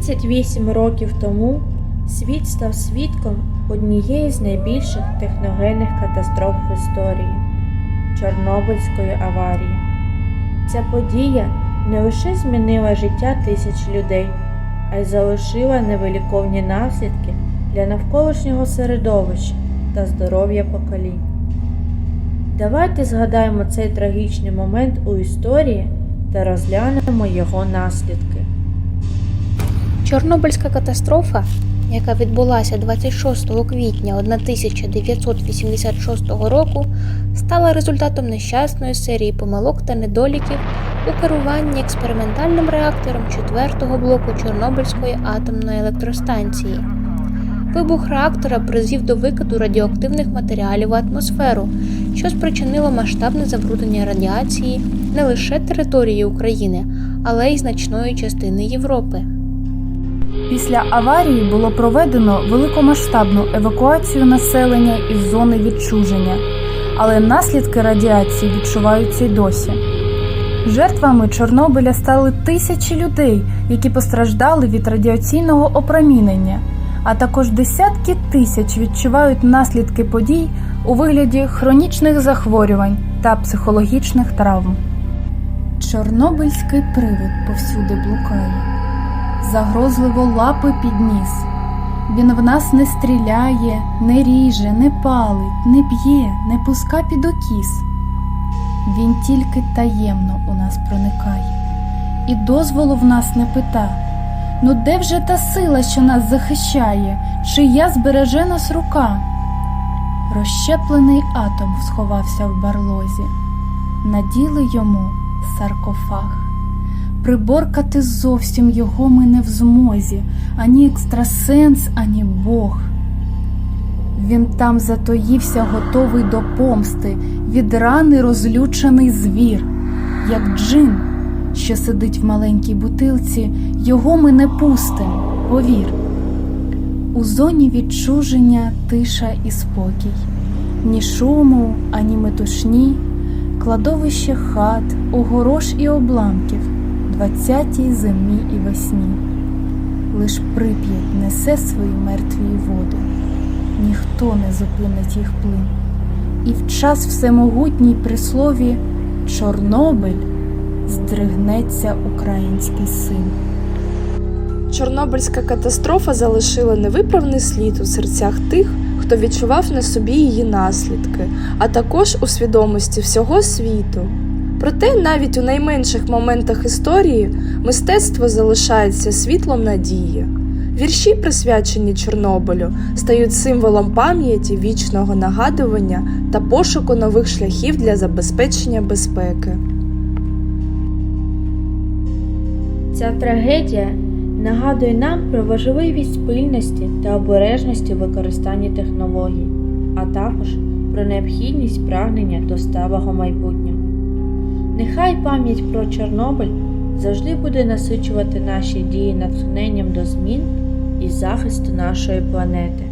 38 років тому світ став свідком однієї з найбільших техногенних катастроф в історії Чорнобильської аварії. Ця подія не лише змінила життя тисяч людей, а й залишила невиліковні наслідки для навколишнього середовища та здоров'я поколінь. Давайте згадаємо цей трагічний момент у історії та розглянемо його наслідки. Чорнобильська катастрофа, яка відбулася 26 квітня 1986 року, стала результатом нещасної серії помилок та недоліків у керуванні експериментальним реактором 4-го блоку Чорнобильської атомної електростанції. Вибух реактора призвів до викиду радіоактивних матеріалів в атмосферу, що спричинило масштабне забруднення радіації не лише території України, але й значної частини Європи. Після аварії було проведено великомасштабну евакуацію населення із зони відчуження, але наслідки радіації відчуваються й досі. Жертвами Чорнобиля стали тисячі людей, які постраждали від радіаційного опромінення, а також десятки тисяч відчувають наслідки подій у вигляді хронічних захворювань та психологічних травм. Чорнобильський привид повсюди блукає загрозливо лапи підніс. Він в нас не стріляє, не ріже, не палить, не б'є, не пуска під окіс. Він тільки таємно у нас проникає, і дозволу в нас не пита. Ну де вже та сила, що нас захищає, чия збереже нас рука? Розщеплений атом сховався в барлозі, наділи йому саркофаг. Приборкати зовсім його ми не в змозі, ані екстрасенс, ані Бог. Він там затоївся, готовий до помсти, від рани розлючений звір, як джин, що сидить в маленькій бутилці, його ми не пустим, повір. У зоні відчуження тиша і спокій, ні шуму, ані метушні, кладовище хат, огорош і обламків двадцятій зимі і весні. Лиш прип'ять несе свої мертві води, ніхто не зупинить їх плин. І в час всемогутній при слові Чорнобиль здригнеться український син. Чорнобильська катастрофа залишила невиправний слід у серцях тих, хто відчував на собі її наслідки, а також у свідомості всього світу. Проте навіть у найменших моментах історії мистецтво залишається світлом надії. Вірші, присвячені Чорнобилю, стають символом пам'яті, вічного нагадування та пошуку нових шляхів для забезпечення безпеки. Ця трагедія нагадує нам про важливість пильності та обережності в використанні технологій, а також про необхідність прагнення до сталого майбутнього. Нехай пам'ять про Чорнобиль завжди буде насичувати наші дії натхненням до змін і захисту нашої планети.